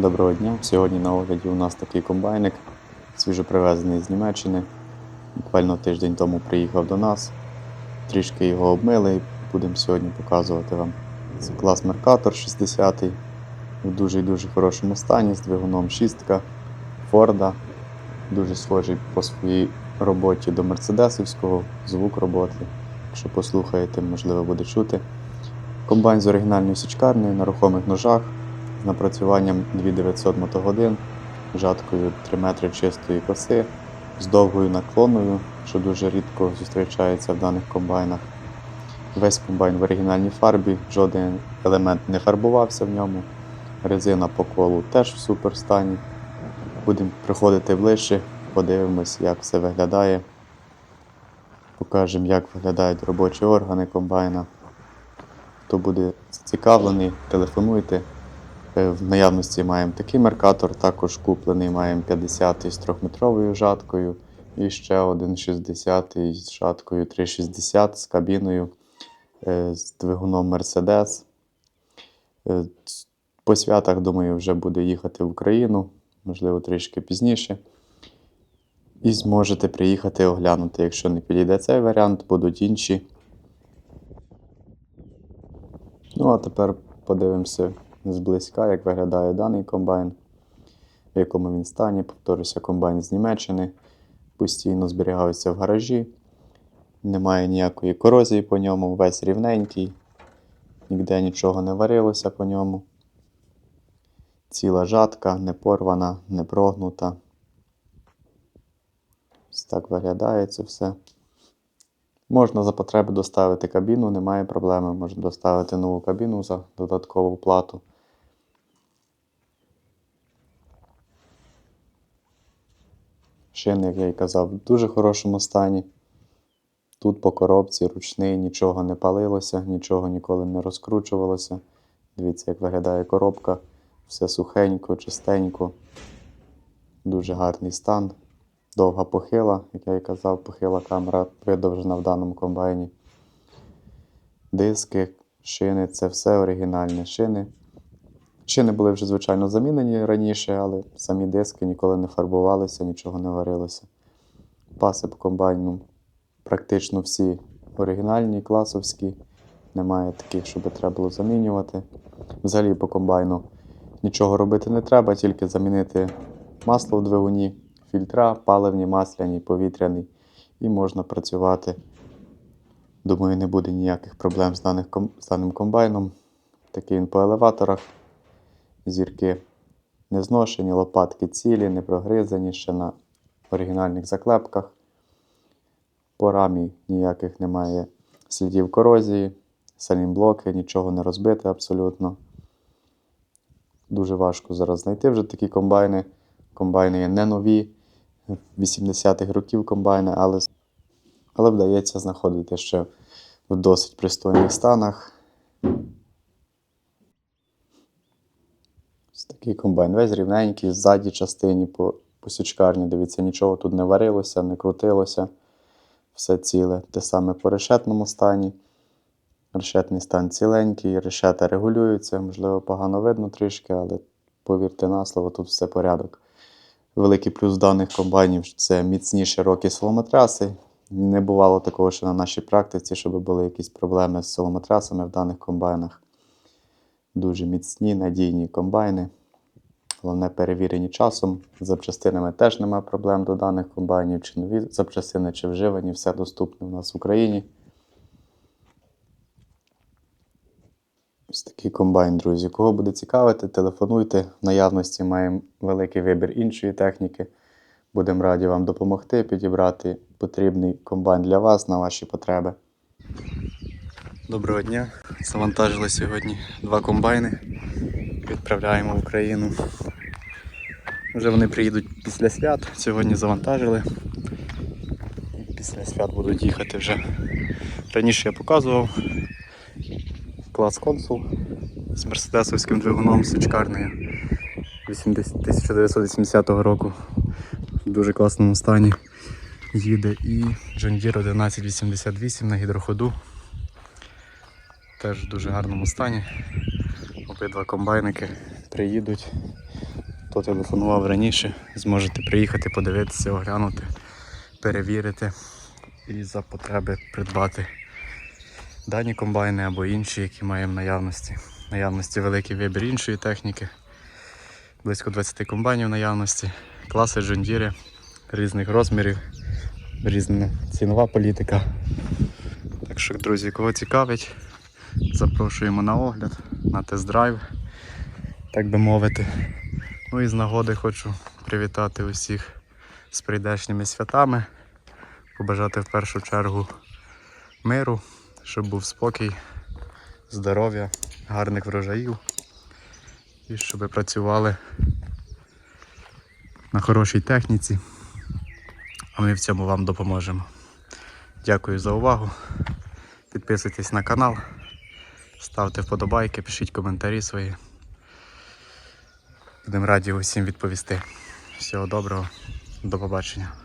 Доброго дня. Сьогодні на огляді у нас такий комбайник, свіжо привезений з Німеччини. Буквально тиждень тому приїхав до нас. Трішки його обмили і будемо сьогодні показувати вам. Це клас Меркатор 60 в дуже і дуже хорошому стані з двигуном шістка Форда. Дуже схожий по своїй роботі до мерседесівського, звук роботи. Якщо послухаєте, можливо буде чути. Комбайн з оригінальною січкарнею на рухомих ножах з напрацюванням 2900 мотогодин, жаткою 3 метри чистої коси, з довгою наклоною, що дуже рідко зустрічається в даних комбайнах. Весь комбайн в оригінальній фарбі, жоден елемент не фарбувався в ньому. Резина по колу теж в супер стані. Будемо приходити ближче, подивимось, як все виглядає. Покажемо, як виглядають робочі органи комбайна. Хто буде зацікавлений, телефонуйте. Е, В наявності маємо такий меркатор, також куплений маємо 50 з 3-метровою жаткою і ще один 60 з жаткою 360 з кабіною е, з двигуном Mercedes. Е, По святах, думаю, вже буде їхати в Україну, можливо, трішки пізніше. І зможете приїхати оглянути. Якщо не підійде цей варіант, будуть інші. Ну, а тепер подивимося зблизька, як виглядає даний комбайн, в якому він стані. Повторюся, комбайн з Німеччини. Постійно зберігаються в гаражі. Немає ніякої корозії по ньому, весь рівненький. Ніде нічого не варилося по ньому. Ціла жатка, не порвана, не прогнута. Ось так виглядає це все. Можна за потреби доставити кабіну, немає проблеми. Можна доставити нову кабіну за додаткову плату. Шини, як я і казав, в дуже хорошому стані. Тут по коробці ручний, нічого не палилося, нічого ніколи не розкручувалося. Дивіться, як виглядає коробка. Все сухенько, чистенько. Дуже гарний стан. Довга похила, як я і казав, похила камера видовжена в даному комбайні. Диски, шини це все оригінальні шини. Шини були вже, звичайно, замінені раніше, але самі диски ніколи не фарбувалися, нічого не варилося. Паси по комбайну практично всі оригінальні, класовські. Немає таких, щоб треба було замінювати. Взагалі по комбайну нічого робити не треба, тільки замінити масло в двигуні, фільтра, паливні, масляні, повітряний, і можна працювати. Думаю, не буде ніяких проблем з даним комбайном. Такий він по елеваторах. Зірки не зношені, лопатки цілі, не прогризані ще на оригінальних заклепках. По рамі ніяких немає слідів корозії, салінблоки, нічого не розбите абсолютно. Дуже важко зараз знайти вже такі комбайни. Комбайни є не нові, 80-х років комбайни, але, але вдається знаходити ще в досить пристойних станах. Такий комбайн весь рівненький, ззаді частині по, по січкарні. Дивіться, нічого тут не варилося, не крутилося. Все ціле. Те саме по решетному стані. Решетний стан ціленький, решета регулюються, можливо, погано видно трішки, але повірте на слово, тут все порядок. Великий плюс даних комбайнів це міцні широкі соломотраси. Не бувало такого, що на нашій практиці, щоб були якісь проблеми з соломотрасами в даних комбайнах. Дуже міцні, надійні комбайни. Головне, перевірені часом. З запчастинами теж немає проблем до даних комбайнів, чи нові запчастини, чи вживані, все доступне у нас в Україні. Ось такий комбайн, друзі. Кого буде цікавити, телефонуйте. В наявності маємо великий вибір іншої техніки. Будемо раді вам допомогти підібрати потрібний комбайн для вас на ваші потреби. Доброго дня. Завантажили сьогодні два комбайни. Відправляємо в Україну. Вже вони приїдуть після свят. Сьогодні завантажили. І Після свят будуть їхати вже. Раніше я показував клас консул з мерседесовським двигуном 80 1980 року. В дуже класному стані їде і John Deere 1188 на гідроходу. Теж в дуже гарному стані. Обидва комбайники приїдуть Хто телефонував раніше, зможете приїхати, подивитися, оглянути, перевірити і за потреби придбати дані комбайни або інші, які маємо в наявності. В наявності великий вибір іншої техніки. Близько 20 комбайнів в наявності, класи джондіри різних розмірів, різна цінова політика. Так що, друзі, кого цікавить, запрошуємо на огляд, на тест-драйв, так би мовити. Ну і з нагоди хочу привітати усіх з прийдешніми святами, побажати в першу чергу миру, щоб був спокій, здоров'я, гарних врожаїв і щоб працювали на хорошій техніці. А ми в цьому вам допоможемо. Дякую за увагу. Підписуйтесь на канал, ставте вподобайки, пишіть коментарі свої. Будемо раді усім відповісти. Всього доброго, до побачення.